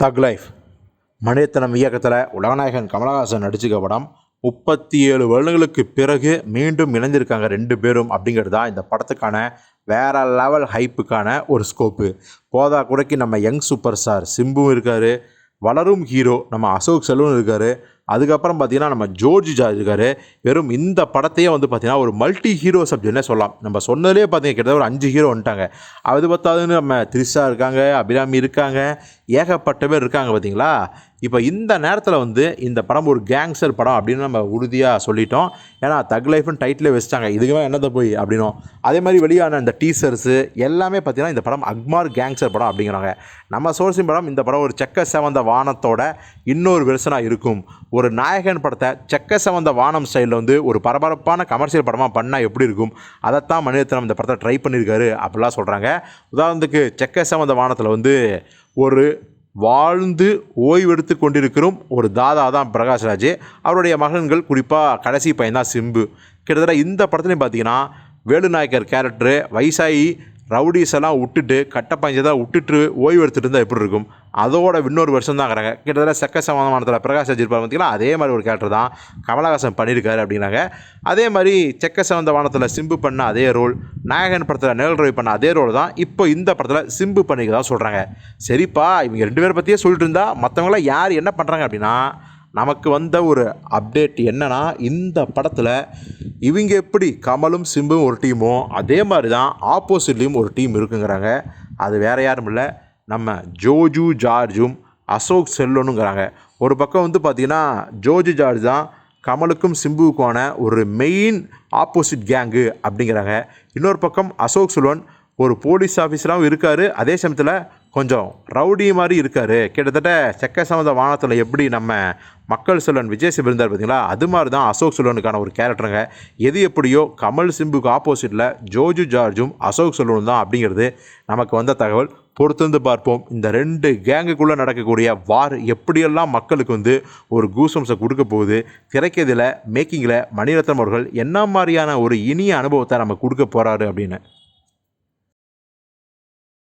தக் லைஃப் மணிரத்னம் இயக்கத்தில் உலகநாயகன் கமலஹாசன் நடிச்சுக்க படம் முப்பத்தி ஏழு வருடங்களுக்கு பிறகு மீண்டும் இணைஞ்சிருக்காங்க ரெண்டு பேரும் அப்படிங்கிறது தான் இந்த படத்துக்கான வேற லெவல் ஹைப்புக்கான ஒரு ஸ்கோப்பு போதா குறைக்கு நம்ம யங் சூப்பர் ஸ்டார் சிம்புவும் இருக்கார். வளரும் ஹீரோ நம்ம அசோக் செல்வன் இருக்கார். அதுக்கப்புறம் பார்த்தீங்கன்னா நம்ம ஜோர்ஜ் ஜார்ஜ் இருக்கார். வெறும் இந்த படத்தையே வந்து பார்த்தீங்கன்னா ஒரு மல்டி ஹீரோ சப்ஜெக்ட்னே சொல்லலாம். நம்ம சொன்னதுலேயே பார்த்தீங்க கிட்டத்தட்ட ஒரு அஞ்சு ஹீரோ வந்துட்டாங்க. அது பார்த்தாதுன்னு நம்ம த்ரிஷா இருக்காங்க அபிராமி இருக்காங்க ஏகப்பட்ட பேர் இருக்காங்க பார்த்தீங்களா? இப்போ இந்த நேரத்தில் வந்து இந்த படம் ஒரு கேங்ஸ்டர் படம் அப்படின்னு நம்ம உறுதியாக சொல்லிட்டோம். ஏன்னா தக் லைஃப்னு டைட்டிலே வச்சிட்டாங்க. இதுக்கு என்னதை போய் அப்படின்னும். அதே மாதிரி வெளியான இந்த டீசர்ஸு எல்லாமே பார்த்தீங்கன்னா இந்த படம் அக்மார் கேங்ஸ்டர் படம் அப்படிங்கிறாங்க. நம்ம சோர்ஸின் படம் இந்த படம் ஒரு செக்க செவந்த வானத்தோட இன்னொரு வெர்ஷனாக இருக்கும். ஒரு நாயகன் படத்தை செக்க செவந்த வானம் ஸ்டைலில் வந்து ஒரு பரபரப்பான கமர்ஷியல் படமாக பண்ணால் எப்படி இருக்கும்? அதைத்தான் மணிரத்னம் இந்த படத்தை ட்ரை பண்ணியிருக்காரு அப்படிலாம் சொல்கிறாங்க உதாரணத்துக்கு செக்க செவந்த வானத்தில் வந்து ஒரு வாழ்ந்து ஓய்வெடுத்து கொண்டிருக்கிறோம் ஒரு தாதா தான் பிரகாஷ்ராஜ். அவருடைய மகன்கள் குறிப்பாக கடைசி பையன் தான் சிம்பு. கிட்டத்தட்ட இந்த படத்துலையும் பார்த்தீங்கன்னா வேலுநாயக்கர் கேரக்டரு வைசாயி ரவுடிஸ் எல்லாம் விட்டுட்டு கட்டப்பஞ்சதை விட்டுட்டு ஓய்வு எடுத்துகிட்டு இருந்தால் எப்படி இருக்கும்? அதோட இன்னொரு வருஷம் தான் இருக்கிறாங்க கிட்டத்தட்ட செக்க சமாதானத்தில் பிரகாஷ் ராஜ் இருப்பார் பார்த்தீங்கன்னா அதே மாதிரி ஒரு கேரக்டர் தான் கமலஹாசன் பண்ணியிருக்காரு அப்படின்னாங்க. அதே மாதிரி செக்க சமந்தவானத்தில் சிம்பு பண்ண அதே ரோல் நாயகன் படத்தில் நிழல் ரவி பண்ண அதே ரோல் தான் இப்போ இந்த படத்தில் சிம்பு பண்ணிக்கிறதா சொல்கிறாங்க சரிப்பா இவங்க ரெண்டு பேரை பற்றியே சொல்லிட்டு இருந்தா மற்றவங்களாம் யார் என்ன பண்ணுறாங்க அப்படின்னா நமக்கு வந்த ஒரு அப்டேட் என்னென்னா இந்த படத்தில் இவங்க எப்படி கமலும் சிம்பும் ஒரு டீமோ அதே மாதிரி தான் ஆப்போசிட்லேயும் ஒரு டீம் இருக்குங்கிறாங்க. அது வேறு யாரும் இல்லை. நம்ம ஜோஜு ஜார்ஜும் அசோக் செல்லனுங்கிறாங்க. ஒரு பக்கம் வந்து பார்த்திங்கன்னா ஜோஜு ஜார்ஜ் தான் கமலுக்கும் சிம்புவுக்கான ஒரு மெயின் ஆப்போசிட் கேங்கு அப்படிங்கிறாங்க. இன்னொரு பக்கம் அசோக் செல்வன் ஒரு போலீஸ் ஆஃபீஸராகவும் இருக்கார். அதே சமயத்தில் கொஞ்சம் ரவுடி மாதிரி இருக்கார். கிட்டத்தட்ட செக்க சமந்த வானத்தில் எப்படி நம்ம மக்கள் செல்வன் விஜய் சிவ் இருந்தார் பார்த்தீங்களா அது மாதிரி தான் அசோக் செல்வனுக்கான ஒரு கேரக்டருங்க. எது எப்படியோ கமல் சிம்புக்கு ஆப்போசிட்டில் ஜோஜு ஜார்ஜும் அசோக் செல்வனும் தான் அப்படிங்கிறது நமக்கு வந்த தகவல். பொறுத்திருந்து பார்ப்போம். இந்த ரெண்டு கேங்குக்குள்ளே நடக்கக்கூடிய வார் எப்படியெல்லாம் மக்களுக்கு வந்து ஒரு கூசம்ஸை கொடுக்க போகுது? திரைக்கதில் மேக்கிங்கில் மணிரத்னம் அவர்கள் என்ன மாதிரியான ஒரு இனிய அனுபவத்தை நம்ம கொடுக்க போகிறாரு அப்படின்னு.